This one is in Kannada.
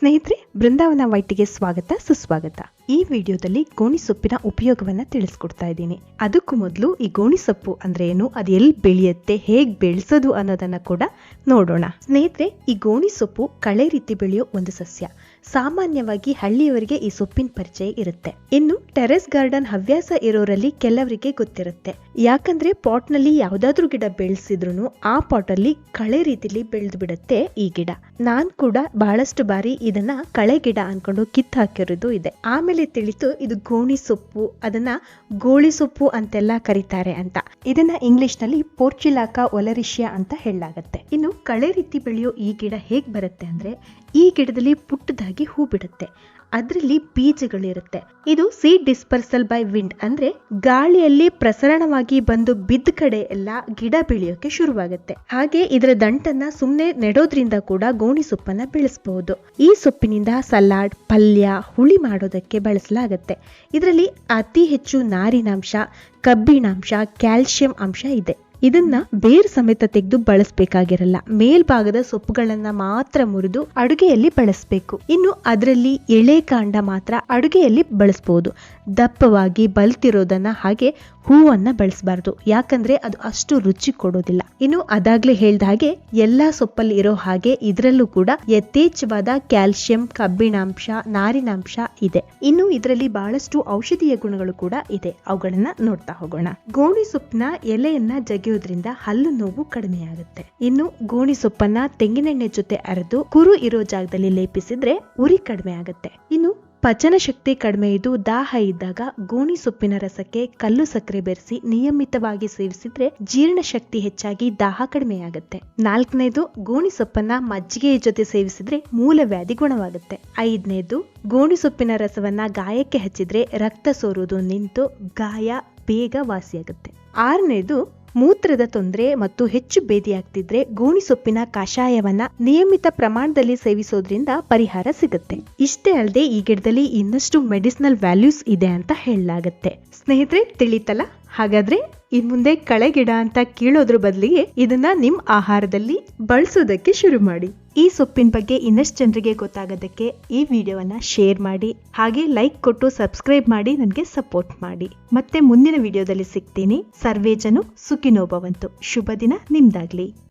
ಸ್ನೇಹಿತರೆ, ಬೃಂದಾವನ ವೈಟಿಗೆ ಸ್ವಾಗತ, ಸುಸ್ವಾಗತ. ಈ ವಿಡಿಯೋದಲ್ಲಿ ಗೋಣಿಸೊಪ್ಪಿನ ಉಪಯೋಗವನ್ನ ತಿಳಿಸ್ಕೊಡ್ತಾ ಇದ್ದೀನಿ. ಅದಕ್ಕೂ ಮೊದಲು ಈ ಗೋಣಿಸೊಪ್ಪು ಅಂದ್ರೆ ಏನು, ಅದು ಎಲ್ಲಿ ಬೆಳೆಯುತ್ತೆ, ಹೇಗ್ ಬೆಳೆಸೋದು ಅನ್ನೋದನ್ನ ಕೂಡ ನೋಡೋಣ. ಸ್ನೇಹಿತರೆ, ಈ ಗೋಣಿಸೊಪ್ಪು ಕಳೆ ರೀತಿ ಬೆಳೆಯೋ ಒಂದು ಸಸ್ಯ. ಸಾಮಾನ್ಯವಾಗಿ ಹಳ್ಳಿಯವರಿಗೆ ಈ ಸೊಪ್ಪಿನ ಪರಿಚಯ ಇರುತ್ತೆ. ಇನ್ನು ಟೆರೆಸ್ ಗಾರ್ಡನ್ ಹವ್ಯಾಸ ಇರೋರಲ್ಲಿ ಕೆಲವರಿಗೆ ಗೊತ್ತಿರುತ್ತೆ. ಯಾಕಂದ್ರೆ ಪಾಟ್ನಲ್ಲಿ ಯಾವ್ದಾದ್ರು ಗಿಡ ಬೆಳೆಸಿದ್ರು ಆ ಪಾಟ್ ಅಲ್ಲಿ ಕಳೆ ರೀತಿಲಿ ಬೆಳೆದು ಬಿಡುತ್ತೆ ಈ ಗಿಡ. ನಾನ್ ಕೂಡ ಬಹಳಷ್ಟು ಬಾರಿ ಇದನ್ನ ಕಳೆ ಗಿಡ ಅನ್ಕೊಂಡು ಕಿತ್ತು ಹಾಕಿರೋದು ಇದೆ. ಆಮೇಲೆ ತಿಳಿತು ಇದು ಗೋಣಿ ಸೊಪ್ಪು, ಅದನ್ನ ಗೋಳಿ ಸೊಪ್ಪು ಅಂತೆಲ್ಲ ಕರೀತಾರೆ ಅಂತ. ಇದನ್ನ ಇಂಗ್ಲಿಷ್ನಲ್ಲಿ ಪೋರ್ಚುಲಾಕಾ ಒಲರಿಷಿಯಾ ಅಂತ ಹೇಳಲಾಗತ್ತೆ. ಇನ್ನು ಕಳೆ ರೀತಿ ಬೆಳೆಯೋ ಈ ಗಿಡ ಹೇಗ್ ಬರುತ್ತೆ ಅಂದ್ರೆ ಈ ಗಿಡದಲ್ಲಿ ಪುಟ್ಟದಾಗಿ ಹೂ ಬಿಡುತ್ತೆ. ಅದರಲ್ಲಿ ಬೀಜಗಳಿರುತ್ತೆ. ಇದು ಸೀಡ್ ಡಿಸ್ಪರ್ಸಲ್ ಬೈ ವಿಂಡ್ ಅಂದ್ರೆ ಗಾಳಿಯಲ್ಲಿ ಪ್ರಸರಣವಾಗಿ ಬಂದು ಬಿದ್ದ ಕಡೆ ಎಲ್ಲ ಗಿಡ ಬೆಳೆಯೋಕೆ ಶುರುವಾಗುತ್ತೆ. ಹಾಗೆ ಇದರ ದಂಟನ್ನ ಸುಮ್ಮನೆ ನೆಡೋದ್ರಿಂದ ಕೂಡ ಗೋಣಿ ಸೊಪ್ಪನ್ನ ಬೆಳೆಸಬಹುದು ಈ ಸೊಪ್ಪಿನಿಂದ ಸಲಾಡ್, ಪಲ್ಯ, ಹುಳಿ ಮಾಡೋದಕ್ಕೆ ಬಳಸಲಾಗುತ್ತೆ. ಇದರಲ್ಲಿ ಅತಿ ಹೆಚ್ಚು ನಾರಿನಾಂಶ, ಕಬ್ಬಿಣಾಂಶ ಕ್ಯಾಲ್ಸಿಯಂ ಅಂಶ ಇದೆ. ಇದನ್ನ ಬೇರ್ ಸಮೇತ ತೆಗೆದು ಬಳಸಬೇಕಾಗಿರಲ್ಲ. ಮೇಲ್ಭಾಗದ ಸೊಪ್ಪುಗಳನ್ನ ಮಾತ್ರ ಮುರಿದು ಅಡುಗೆಯಲ್ಲಿ ಬಳಸಬೇಕು. ಇನ್ನು ಅದರಲ್ಲಿ ಎಳೆ ಕಾಂಡ ಮಾತ್ರ ಅಡುಗೆಯಲ್ಲಿ ಬಳಸಬಹುದು ದಪ್ಪವಾಗಿ ಬಲ್ತಿರೋದನ್ನ ಹಾಗೆ ಹೂವನ್ನ ಬಳಸಬಾರ್ದು. ಯಾಕಂದ್ರೆ ಅದು ಅಷ್ಟು ರುಚಿ ಕೊಡೋದಿಲ್ಲ. ಇನ್ನು ಅದಾಗ್ಲೇ ಹೇಳ್ದ ಹಾಗೆ ಎಲ್ಲಾ ಸೊಪ್ಪಲ್ಲಿ ಇರೋ ಹಾಗೆ ಇದರಲ್ಲೂ ಕೂಡ ಯಥೇಚ್ಛವಾದ ಕ್ಯಾಲ್ಸಿಯಂ ಕಬ್ಬಿಣಾಂಶ, ನಾರಿನಾಂಶ ಇದೆ. ಇನ್ನು ಇದರಲ್ಲಿ ಬಹಳಷ್ಟು ಔಷಧೀಯ ಗುಣಗಳು ಕೂಡ ಇದೆ. ಅವುಗಳನ್ನ ನೋಡ್ತಾ ಹೋಗೋಣ. ಗೋಣಿ ಸೊಪ್ಪಿನ ಎಲೆಯನ್ನ ಜಗಿಯೋದ್ರಿಂದ ಹಲ್ಲು ನೋವು ಕಡಿಮೆಯಾಗುತ್ತೆ. ಇನ್ನು ಗೋಣಿ ಸೊಪ್ಪನ್ನ ತೆಂಗಿನೆಣ್ಣೆ ಜೊತೆ ಅರೆದು ಕುರು ಇರೋ ಜಾಗದಲ್ಲಿ ಲೇಪಿಸಿದ್ರೆ ಉರಿ ಕಡಿಮೆ ಆಗುತ್ತೆ ಇನ್ನು ಪಚನ ಶಕ್ತಿ ಕಡಿಮೆ ಇದ್ದು ದಾಹ ಇದ್ದಾಗ ಗೋಣಿ ಸೊಪ್ಪಿನ ರಸಕ್ಕೆ ಕಲ್ಲು ಸಕ್ಕರೆ ಬೆರೆಸಿ ನಿಯಮಿತವಾಗಿ ಸೇವಿಸಿದ್ರೆ ಜೀರ್ಣಶಕ್ತಿ ಹೆಚ್ಚಾಗಿ ದಾಹ ಕಡಿಮೆಯಾಗುತ್ತೆ. ನಾಲ್ಕನೇದು, ಗೋಣಿ ಸೊಪ್ಪನ್ನ ಮಜ್ಜಿಗೆಯ ಜೊತೆ ಸೇವಿಸಿದ್ರೆ ಮೂಲವ್ಯಾಧಿ ಗುಣವಾಗುತ್ತೆ. ಐದನೇದು, ಗೋಣಿ ಸೊಪ್ಪಿನ ರಸವನ್ನ ಗಾಯಕ್ಕೆ ಹಚ್ಚಿದ್ರೆ ರಕ್ತ ಸೋರುವುದು ನಿಂತು ಗಾಯ, ಬೇಗ ವಾಸಿಯಾಗುತ್ತೆ. ಆರನೇದು ಮೂತ್ರದ ತೊಂದರೆ ಮತ್ತು ಹೆಚ್ಚು ಬೇದಿಯಾಗ್ತಿದ್ರೆ ಗೋಣಿ ಸೊಪ್ಪಿನ ಕಷಾಯವನ್ನ ನಿಯಮಿತ ಪ್ರಮಾಣದಲ್ಲಿ ಸೇವಿಸೋದ್ರಿಂದ ಪರಿಹಾರ ಸಿಗುತ್ತೆ. ಇಷ್ಟೇ ಅಲ್ಲದೆ ಈ ಗಿಡದಲ್ಲಿ ಇನ್ನಷ್ಟು ಮೆಡಿಸಿನಲ್ ವ್ಯಾಲ್ಯೂಸ್ ಇದೆ ಅಂತ ಹೇಳಲಾಗತ್ತೆ. ಸ್ನೇಹಿತರೆ, ತಿಳಿತಲ್ಲ? ಹಾಗಾದ್ರೆ ಇನ್ ಮುಂದೆ ಕಳೆ ಗಿಡ ಅಂತ ಕೀಳೋದ್ರ ಬದಲಿಗೆ ಇದನ್ನ ನಿಮ್ ಆಹಾರದಲ್ಲಿ ಬಳಸೋದಕ್ಕೆ ಶುರು ಮಾಡಿ. ಈ ಸೊಪ್ಪಿನ ಬಗ್ಗೆ ಇನ್ನಷ್ಟು ಜನರಿಗೆ ಗೊತ್ತಾಗೋದಕ್ಕೆ ಈ ವಿಡಿಯೋವನ್ನು ಶೇರ್ ಮಾಡಿ, ಹಾಗೆ ಲೈಕ್ ಕೊಟ್ಟು ಸಬ್ಸ್ಕ್ರೈಬ್ ಮಾಡಿ ನನಗೆ ಸಪೋರ್ಟ್ ಮಾಡಿ. ಮತ್ತೆ ಮುಂದಿನ ವಿಡಿಯೋದಲ್ಲಿ ಸಿಗ್ತೀನಿ. ಸರ್ವೇ ಜನು ಸುಖಿನೋಭವಂತು. ಶುಭ ದಿನ ನಿಮ್ದಾಗ್ಲಿ.